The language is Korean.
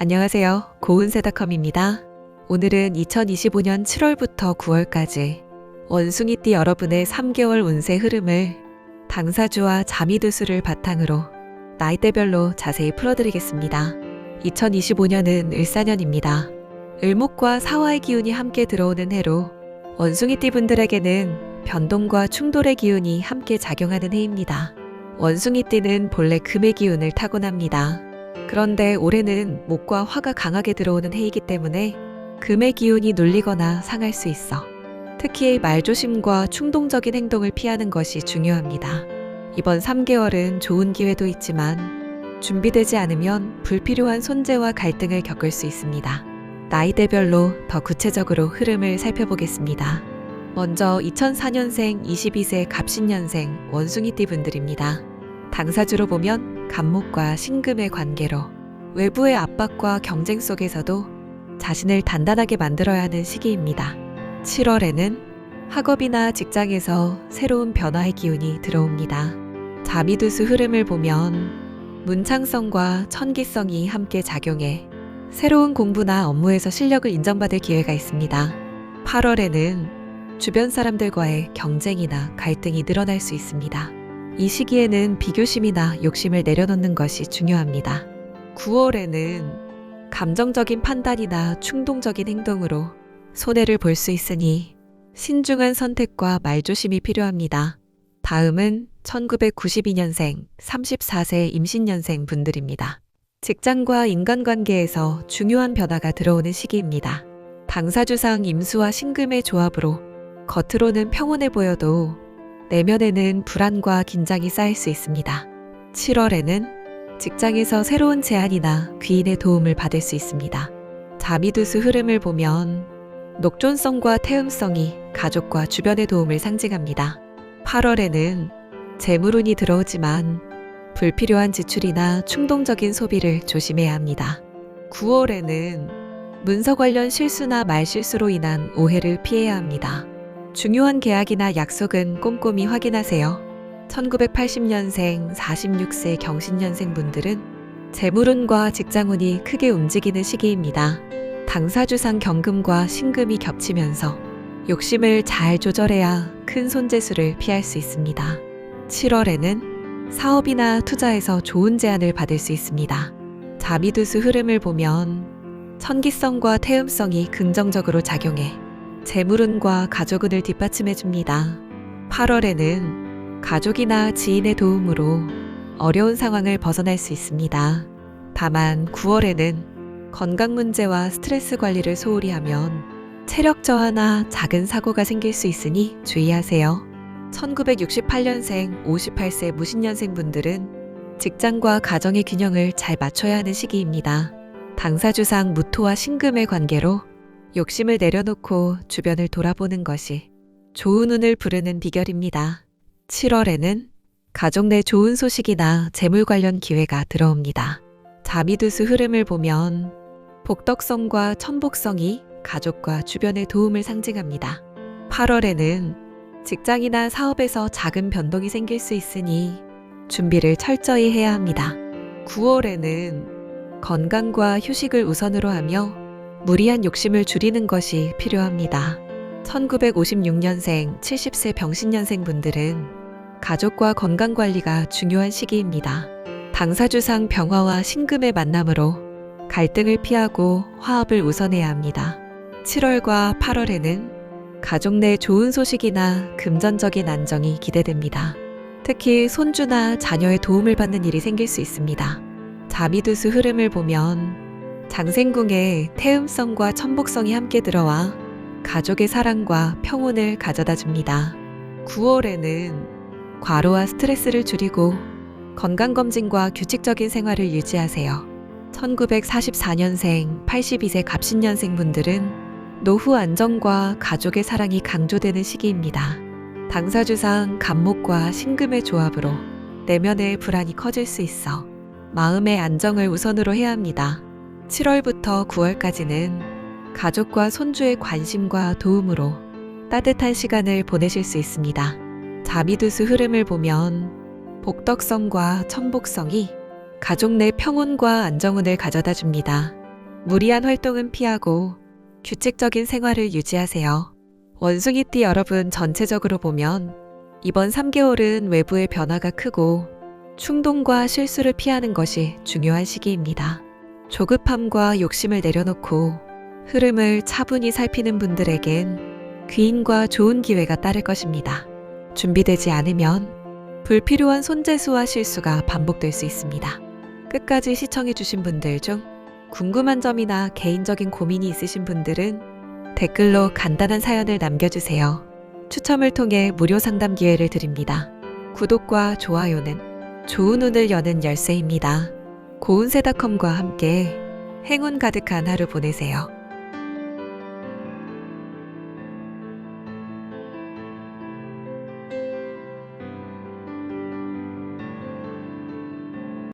안녕하세요. 고은세닷컴입니다. 오늘은 2025년 7월부터 9월까지 원숭이띠 여러분의 3개월 운세 흐름을 당사주와 자미두수를 바탕으로 나이대별로 자세히 풀어드리겠습니다. 2025년은 을사년입니다. 을목과 사화의 기운이 함께 들어오는 해로 원숭이띠 분들에게는 변동과 충돌의 기운이 함께 작용하는 해입니다. 원숭이띠는 본래 금의 기운을 타고납니다. 그런데 올해는 목과 화가 강하게 들어오는 해이기 때문에 금의 기운이 눌리거나 상할 수 있어 특히 말조심과 충동적인 행동을 피하는 것이 중요합니다. 이번 3개월은 좋은 기회도 있지만 준비되지 않으면 불필요한 손재와 갈등을 겪을 수 있습니다. 나이대별로 더 구체적으로 흐름을 살펴보겠습니다. 먼저 2004년생 22세 갑신년생 원숭이띠 분들입니다. 당사주로 보면 간목과 신금의 관계로 외부의 압박과 경쟁 속에서도 자신을 단단하게 만들어야 하는 시기입니다. 7월에는 학업이나 직장에서 새로운 변화의 기운이 들어옵니다. 자미두수 흐름을 보면 문창성과 천기성이 함께 작용해 새로운 공부나 업무에서 실력을 인정받을 기회가 있습니다. 8월에는 주변 사람들과의 경쟁이나 갈등이 늘어날 수 있습니다. 이 시기에는 비교심이나 욕심을 내려놓는 것이 중요합니다. 9월에는 감정적인 판단이나 충동적인 행동으로 손해를 볼 수 있으니 신중한 선택과 말조심이 필요합니다. 다음은 1992년생 34세 임신년생 분들입니다. 직장과 인간관계에서 중요한 변화가 들어오는 시기입니다. 당사주상 임수와 신금의 조합으로 겉으로는 평온해 보여도 내면에는 불안과 긴장이 쌓일 수 있습니다. 7월에는 직장에서 새로운 제안이나 귀인의 도움을 받을 수 있습니다. 자미두수 흐름을 보면 녹존성과 태음성이 가족과 주변의 도움을 상징합니다. 8월에는 재물운이 들어오지만 불필요한 지출이나 충동적인 소비를 조심해야 합니다. 9월에는 문서 관련 실수나 말실수로 인한 오해를 피해야 합니다. 중요한 계약이나 약속은 꼼꼼히 확인하세요. 1980년생 46세 경신년생 분들은 재물운과 직장운이 크게 움직이는 시기입니다. 당사주상 경금과 신금이 겹치면서 욕심을 잘 조절해야 큰 손재수를 피할 수 있습니다. 7월에는 사업이나 투자에서 좋은 제안을 받을 수 있습니다. 자미두수 흐름을 보면 천기성과 태음성이 긍정적으로 작용해 재물운과 가족운을 뒷받침해 줍니다. 8월에는 가족이나 지인의 도움으로 어려운 상황을 벗어날 수 있습니다. 다만 9월에는 건강 문제와 스트레스 관리를 소홀히 하면 체력 저하나 작은 사고가 생길 수 있으니 주의하세요. 1968년생 58세 무신년생 분들은 직장과 가정의 균형을 잘 맞춰야 하는 시기입니다. 당사주상 무토와 신금의 관계로 욕심을 내려놓고 주변을 돌아보는 것이 좋은 운을 부르는 비결입니다. 7월에는 가족 내 좋은 소식이나 재물 관련 기회가 들어옵니다. 자미두수 흐름을 보면 복덕성과 천복성이 가족과 주변의 도움을 상징합니다. 8월에는 직장이나 사업에서 작은 변동이 생길 수 있으니 준비를 철저히 해야 합니다. 9월에는 건강과 휴식을 우선으로 하며 무리한 욕심을 줄이는 것이 필요합니다. 1956년생 70세 병신년생 분들은 가족과 건강 관리가 중요한 시기입니다. 당사주상 병화와 신금의 만남으로 갈등을 피하고 화합을 우선해야 합니다. 7월과 8월에는 가족 내 좋은 소식이나 금전적인 안정이 기대됩니다. 특히 손주나 자녀의 도움을 받는 일이 생길 수 있습니다. 자미두수 흐름을 보면 장생궁에 태음성과 천복성이 함께 들어와 가족의 사랑과 평온을 가져다 줍니다. 9월에는 과로와 스트레스를 줄이고 건강검진과 규칙적인 생활을 유지하세요. 1944년생 82세 갑신년생 분들은 노후 안정과 가족의 사랑이 강조되는 시기입니다. 당사주상 간목과 신금의 조합으로 내면의 불안이 커질 수 있어 마음의 안정을 우선으로 해야 합니다. 7월부터 9월까지는 가족과 손주의 관심과 도움으로 따뜻한 시간을 보내실 수 있습니다. 자미두수 흐름을 보면 복덕성과 천복성이 가족 내 평온과 안정운을 가져다 줍니다. 무리한 활동은 피하고 규칙적인 생활을 유지하세요. 원숭이띠 여러분 전체적으로 보면 이번 3개월은 외부의 변화가 크고 충동과 실수를 피하는 것이 중요한 시기입니다. 조급함과 욕심을 내려놓고 흐름을 차분히 살피는 분들에겐 귀인과 좋은 기회가 따를 것입니다. 준비되지 않으면 불필요한 손재수와 실수가 반복될 수 있습니다. 끝까지 시청해주신 분들 중 궁금한 점이나 개인적인 고민이 있으신 분들은 댓글로 간단한 사연을 남겨주세요. 추첨을 통해 무료 상담 기회를 드립니다. 구독과 좋아요는 좋은 운을 여는 열쇠입니다. 고운세닷컴과 함께 행운 가득한 하루 보내세요.